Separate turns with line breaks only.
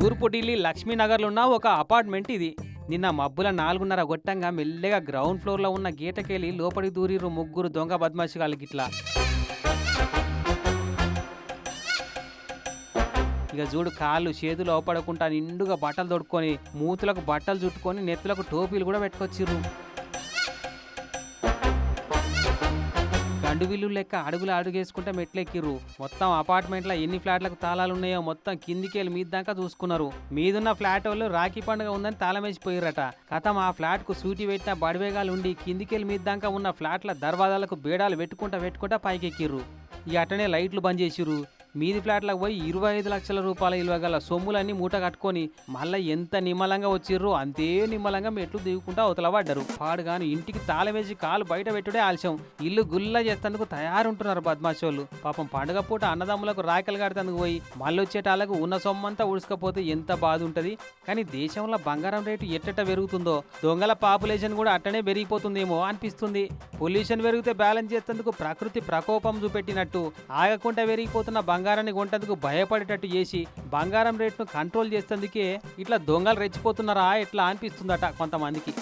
తూర్పు ఢిల్లీ లక్ష్మీనగర్లో ఉన్న ఒక అపార్ట్మెంట్ ఇది. నిన్న మబ్బుల నాలుగున్నర గొట్టంగా మెల్లగా గ్రౌండ్ ఫ్లోర్లో ఉన్న గీటకెళ్ళి లోపలికి దూరిరు ముగ్గురు దొంగ బద్మాషిగాళ్ళు గిట్లా. ఇక చూడు కాళ్ళు చేతులు అవపడకుండా నిండుగా బట్టలు తొడుక్కొని మూతులకు బట్టలు చుట్టుకొని నెత్తులకు టోపీలు కూడా పెట్టుకొచ్చిర్రు. అడవిలు లెక్క అడుగులు అడుగేసుకుంటే మెట్లెక్కిర్రు. మొత్తం అపార్ట్మెంట్లో ఎన్ని ఫ్లాట్లకు తాళాలు ఉన్నాయో మొత్తం కిందికి వెళ్ళి మీద దాకా చూసుకున్నారు. మీదున్న ఫ్లాట్ వాళ్ళు రాఖీ పండుగ ఉందని తాళం వేసిపోయారట కథం ఆ ఫ్లాట్కు సూటి పెట్టిన బడివేగాలు ఉండి కిందికి వెళ్ళి మీద దాకా ఉన్న ఫ్లాట్ల దర్వాజాలకు బేడాలు పెట్టుకుంటా పెట్టుకుంటా పైకెక్కిర్రు. ఈ అట్టనే లైట్లు బంద్ చేసిర్రు. మీది ఫ్లాట్లకు పోయి ఇరవై ఐదు లక్షల రూపాయల విలువ గల సొమ్ములన్నీ మూట కట్టుకొని మళ్ళీ ఎంత నిమ్మలంగా వచ్చిర్రో అంతే నిమ్మలంగా మెట్లు దిగుకుంటా అవతల పడ్డరు. పాడుగాను ఇంటికి తాళమేసి కాలు బయట పెట్టుడే ఆలస్యం. ఇల్లు గుల్ల చేస్తేందుకు తయారుంటున్నారు బద్మాషోళ్ళు. పాపం పండుగ పూట అన్నదమ్ములకు రాయకలు కడతందుకు పోయి మళ్ళీ వచ్చేటాలకు ఉన్న సొమ్మంతా ఉడుచుకపోతే ఎంత బాధ ఉంటుంది కానీ దేశంలో బంగారం రేటు ఎట్టట పెరుగుతుందో? దొంగల పాపులేషన్ కూడా అట్టనే పెరిగిపోతుందేమో అనిపిస్తుంది. పొల్యూషన్ పెరిగితే బ్యాలెన్స్ చేసేందుకు ప్రకృతి ప్రకోపం చూపెట్టినట్టు ఆగకుండా పెరిగిపోతున్న బంగారాన్ని కొంటందుకు భయపడేటట్టు చేసి బంగారం రేటును కంట్రోల్ చేసేందుకే ఇట్లా దొంగలు రెచ్చిపోతున్నారా ఇట్లా అనిపిస్తుందట కొంతమందికి.